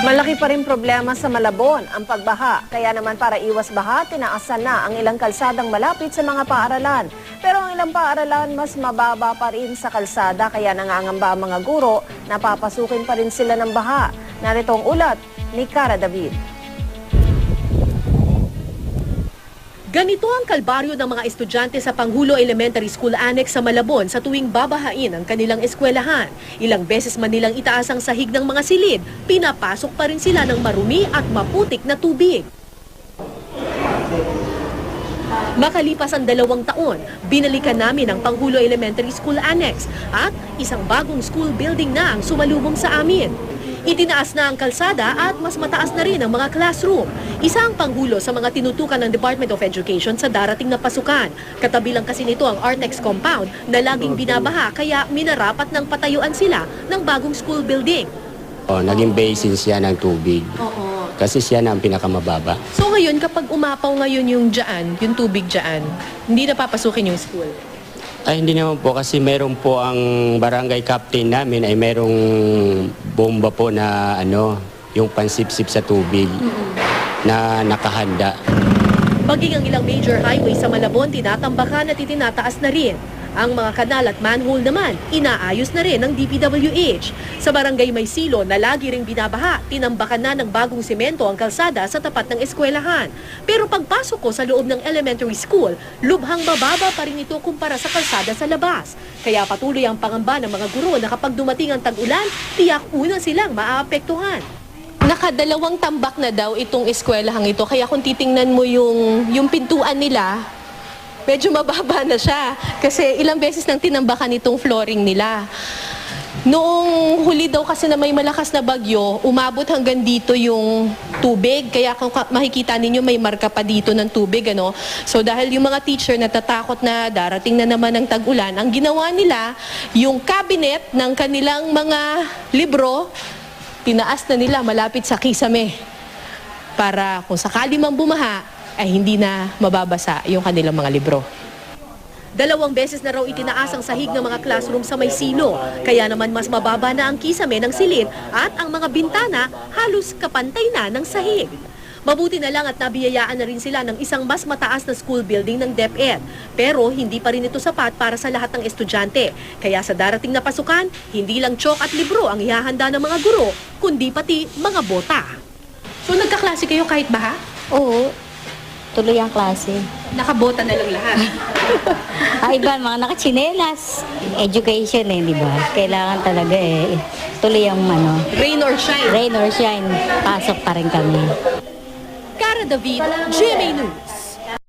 Malaki pa rin problema sa Malabon ang pagbaha. Kaya naman para iwas baha, tinaasan na ang ilang kalsadang malapit sa mga paaralan. Pero ang ilang paaralan mas mababa pa rin sa kalsada kaya nangangamba ang mga guro na papasukin pa rin sila ng baha. Narito ang ulat ni Cara David. Ganito ang kalbaryo ng mga estudyante sa Panghulo Elementary School Annex sa Malabon sa tuwing babahain ang kanilang eskwelahan. Ilang beses man nilang itaas ang sahig ng mga silid, pinapasok pa rin sila ng marumi at maputik na tubig. Makalipas ang dalawang taon, binalikan namin ang Panghulo Elementary School Annex at isang bagong school building na ang sumalubong sa amin. Itinaas na ang kalsada at mas mataas na rin ang mga classroom. Isa ang panghulo sa mga tinutukan ng Department of Education sa darating na pasukan. Katabi lang kasi nito ang Artex compound na laging binabaha kaya minarapat ng patayuan sila ng bagong school building. Oh, naging basin siya ng tubig. Oo. Kasi siya na ang pinakamababa. So ngayon, kapag umapaw ngayon yung dyan, yung tubig dyan, hindi na papasukin yung school? Ay, hindi naman po kasi meron po ang barangay captain namin ay merong bomba po na ano, yung pansipsip sa tubig na nakahanda. Maging ang ilang major highway sa Malabon, tinatambakan at itinataas na rin. Ang mga kanal at manhole naman, inaayos na rin ng DPWH. Sa barangay May Silo na lagi ring binabaha, tinambakan na ng bagong semento ang kalsada sa tapat ng eskwelahan. Pero pagpasok ko sa loob ng elementary school, lubhang mababa pa rin ito kumpara sa kalsada sa labas. Kaya patuloy ang pangamba ng mga guro na kapag dumating ang tag-ulan, tiyak una silang maaapektuhan. Nakadalawang tambak na daw itong eskwelahang ito. Kaya kung titingnan mo yung, yung pintuan nila, medyo mababa na siya. Kasi ilang beses nang tinambakan itong flooring nila. Noong huli daw kasi na may malakas na bagyo, umabot hanggang dito yung tubig. Kaya kung makikita ninyo may marka pa dito ng tubig. Ano? So dahil yung mga teacher natatakot na darating na naman ang tag-ulan, ang ginawa nila, yung cabinet ng kanilang mga libro, tinaas na nila malapit sa kisame para kung sakali mang bumaha ay hindi na mababasa yung kanilang mga libro. Dalawang beses na raw itinaas ang sahig ng mga classroom sa may silo. Kaya naman mas mababa na ang kisame ng silid at ang mga bintana halos kapantay na ng sahig. Mabuti na lang at nabiyayaan na rin sila ng isang mas mataas na school building ng DepEd. Pero hindi pa rin ito sapat para sa lahat ng estudyante. Kaya sa darating na pasukan, hindi lang chok at libro ang ihahanda ng mga guro, kundi pati mga bota. So nagkaklase kayo kahit baha? Oo, tuloy ang klase. Nakabota na lang lahat. Ay, iba, mga nakachinelas. Education eh, di ba? Kailangan talaga eh. Tuloy ang ano, Rain or shine. rain or shine, pasok pa rin kami. Cara David, GMA News.